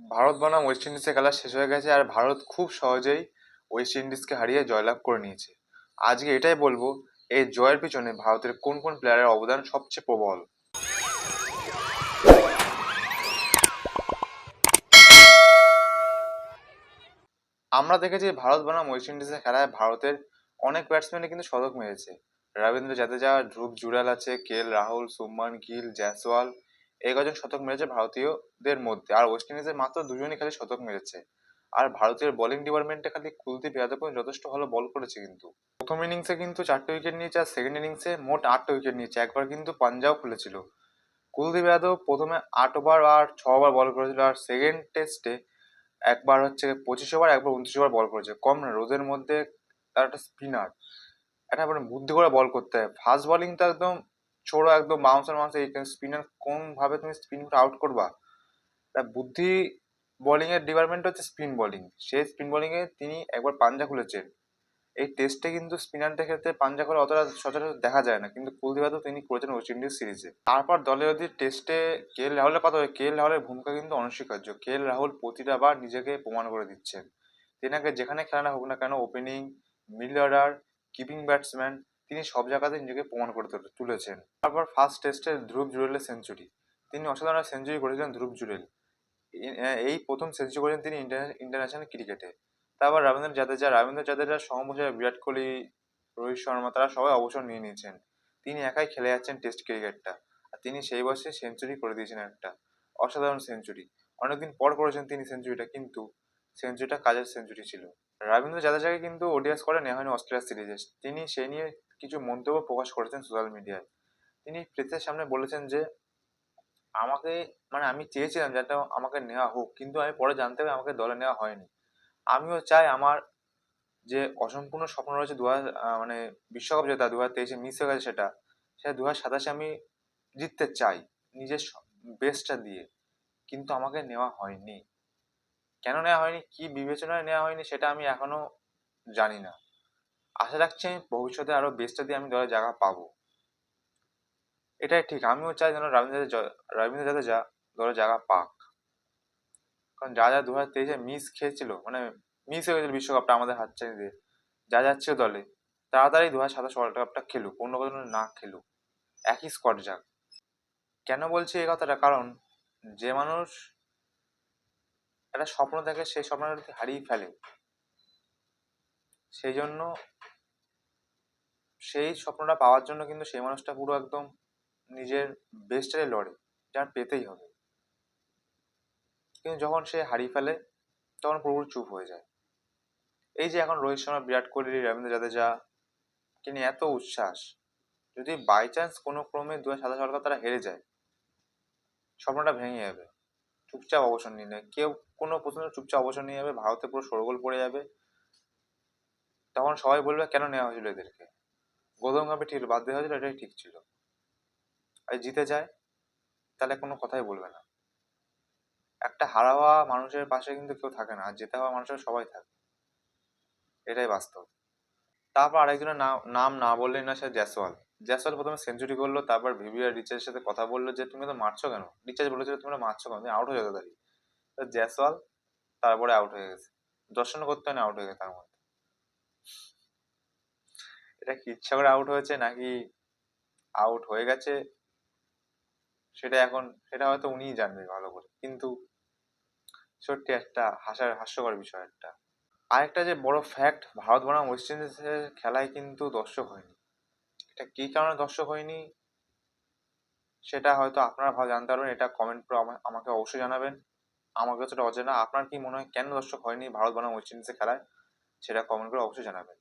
ভারত বনাম ওয়েস্ট ইন্ডিজের খেলা শেষ হয়ে গেছে আর ভারত খুব সহজেই ওয়েস্ট ইন্ডিজকে হারিয়ে জয়লাভ করে নিয়েছে। আজকে এটাই বলব এই জয়ের পিছনে ভারতের কোন কোন প্লেয়ারের অবদান সবচেয়ে প্রবল? আমরা দেখেছি ভারত বনাম ওয়েস্ট ইন্ডিজের খেলায় ভারতের অনেক ব্যাটসম্যানই কিন্তু শতক মেরেছে। রবীন্দ্র জাদেজা, ধ্রুব জুড়াল আছে, কে এল রাহুল, সুমন গিল, জয়সওয়াল এই কজন শতক মেরেছে ভারতীয়দের মধ্যে। আর ওয়েস্ট ইন্ডিজের মাত্র দুজনই খালি শতক মেরেছে। আর ভারতীয় বোলিং ডিপার্টমেন্টে খালি কুলদীপ যাদব যথেষ্ট ভালো বল করেছে কিন্তু। প্রথম ইনিংসে কিন্তু চারটে উইকেট নিয়েছে আর সেকেন্ড ইনিংসে মোট আটটা উইকেট নিয়েছে। একবার কিন্তু পাঞ্জাব খুলেছিল। কুলদীপ যাদব প্রথমে আট ওভার আর ছ ওভার বল করেছিল। আর সেকেন্ড টেস্টে একবার হচ্ছে পঁচিশ ওভার একবার উনত্রিশ ওভার বল করেছে। কম না, রোদের মধ্যে তার একটা স্পিনার একটা মানে বুদ্ধি করে বল করতে হয়। ফাস্ট বলিং তো একদম ছোড়ো একদম বাউন্সার মাউন্সার, এই স্পিনার কোন ভাবে তুমি স্পিন আউট করবা? তা বুদ্ধি বোলিং এর ডিপার্টমেন্ট হচ্ছে স্পিন বোলিং সেই স্পিন বোলিং এ তিনি একবার পাঞ্জা খুলেছেন। এই টেস্টে কিন্তু স্পিনারদের ক্ষেত্রে পাঞ্জা করে অতটা সচরাচর দেখা যায় না, কিন্তু কুলদীপ যাদব তিনি করেছেন ওয়েস্ট ইন্ডিজ সিরিজে তারপর দলে যদি টেস্টে কে এল রাহুলের কথা হয়, কে এল রাহুলের ভূমিকা কিন্তু অনস্বীকার্য। কে এল রাহুল প্রতিটা বার নিজেকে প্রমাণ করে দিচ্ছেন। তেনাকে যেখানে খেলা হোক না কেন opening middle order keeping batsman তিনি সব জায়গাতে নিজেকে প্রমাণ করে তুলে- তুলেছেন। তারপর ফার্স্ট টেস্টে ধ্রুব জুরেলের সেঞ্চুরি তিনি অসাধারণ সেঞ্চুরি করেছিলেন ধ্রুব জুরেল এই- প্রথম সেঞ্চুরি করেছেন তিনি ইন্টারন্যাশনাল ক্রিকেটে তারপর রবীন্দ্র জাদেজা রবীন্দ্র জাদেজা সমবসায় বিরাট কোহলি, রোহিত শর্মা, তারা সবাই অবসর নিয়ে নিয়েছেন। তিনি একাই খেলে যাচ্ছেন টেস্ট ক্রিকেটটা আর তিনি সেই বয়সে সেঞ্চুরি করে দিয়েছেন একটা অসাধারণ সেঞ্চুরি অনেকদিন পর করেছেন তিনি সেঞ্চুরিটা কিন্তু সেঞ্চুরিটা কাজের সেঞ্চুরি ছিল। রবীন্দ্র জাদেজাকে কিন্তু ওডিআই স্কোয়াডে নেওয়া হয়নি অস্ট্রেলিয়া সিরিজে তিনি সেই নিয়ে কিছু মন্তব্য প্রকাশ করেছেন সোশ্যাল মিডিয়ায় তিনি প্রেসের সামনে বলেছেন যে, আমাকে মানে আমি চেয়েছিলাম যাতে আমাকে নেওয়া হোক, কিন্তু আমি পরে জানতে পারি আমাকে দলে নেওয়া হয়নি। আমিও চাই আমার যে অসম্পূর্ণ স্বপ্ন রয়েছে দু হাজার মানে বিশ্বকাপ জেতা দু হাজার তেইশে মিস হয়ে গেছে সেটা সেটা দু হাজার সাতাশে আমি জিততে চাই, নিজের বেস্টটা দিয়ে। কিন্তু আমাকে নেওয়া হয়নি। কেন নেওয়া হয়নি? কি বিবেচনায় নেওয়া হয়নি সেটা আমি এখনও জানি না। আশা রাখছি আমি ভবিষ্যতে আরও বেস্টটা দিয়ে আমি দলে জায়গা পাবো। এটাই ঠিক, আমিও চাই যেন রবীন্দ্র রবীন্দ্র জাদেজা দলে জায়গা পাক। কারণ যা যা দু হাজার তেইশে মিস খেয়েছিল মানে মিস হয়ে গেছিল বিশ্বকাপটা আমাদের হাতছানি দিয়ে, যা যাচ্ছে দলে, তাড়াতাড়ি দু হাজার সাতাশ ওয়ার্ল্ড কাপটা খেলুক, অন্য কোনো না খেলুক, একই স্কোয়াড যাক। কেন বলছি এই কথাটা? কারণ যে মানুষ একটা স্বপ্ন থাকে সেই স্বপ্নটা হারিয়ে ফেলে। সেই জন্য সেই স্বপ্নটা পাওয়ার জন্য কিন্তু সেই মানুষটা পুরো একদম নিজের বেস্টে লড়ে, যার পেতেই হবে। কিন্তু যখন সে হারিয়ে ফেলে, তখন পুরোপুরি চুপ হয়ে যায়। এই যে এখন রোহিত শর্মা, বিরাট কোহলি, রবীন্দ্র জাদেজা, তিনি এত উচ্ছ্বাস, যদি বাই চান্স কোনো ক্রমে দু হাজার সাতাশ সালকে তারা হেরে যায়, স্বপ্নটা ভেঙে যাবে। চুপচাপ অবসর নিয়ে নেয়। কেউ কোনো প্রশ্ন, চুপচাপ অবসর নিয়ে যাবে। ভারতে পুরো সরগোল পড়ে যাবে। তখন সবাই বলবে, কেন নেওয়া হয়েছিল এদেরকে? গৌতম গম্ভীর ঠিক বাদ দেওয়া হয়েছিল, এটাই ঠিক ছিল। আর জিতে যায়, তাহলে কোনো কথাই বলবে না। একটা হারা হওয়া মানুষের পাশে কিন্তু কেউ থাকে না, আর জেতা হওয়া মানুষের সবাই থাকে। এটাই বাস্তব। তারপর আরেকজনের নাম না বললেই না সে জ্যাসওয়াল। জ্যাসওয়াল প্রথমে সেঞ্চুরি করল, তারপর ভিভিআর রিচার্জের সাথে কথা বলল যে, তুমি তো মারছো কেন? রিচার্জ বলেছিল তোমরা মারছো কেন? তুমি আউট হয়ে দাঁড়িয়ে তো জ্যাসওয়াল তারপরে আউট হয়ে গেছে। দর্শন করতে হয় না আউট হয়ে গেছে তার মধ্যে। এটা কি ইচ্ছা করে আউট হয়েছে নাকি আউট হয়ে গেছে? সেটা এখন, সেটা হয়তো উনিই জানবে ভালো করে। কিন্তু সত্যি একটা হাসার, হাস্যকর বিষয় একটা। আরেকটা যে বড় ফ্যাক্ট ভারত বনাম ওয়েস্ট ইন্ডিজের খেলায় কিন্তু দর্শক হয়নি। এটা কি কারণে দর্শক হয়নি? সেটা হয়তো আপনারা ভালো জানতে পারবেন, এটা কমেন্ট করে আমাকে অবশ্যই জানাবেন। আমার কাছে অজানা আপনার কি মনে হয় কেন দর্শক হয়নি ভারত বনাম ওয়েস্ট ইন্ডিজের খেলায়? সেটা কমেন্ট করে অবশ্যই জানাবেন।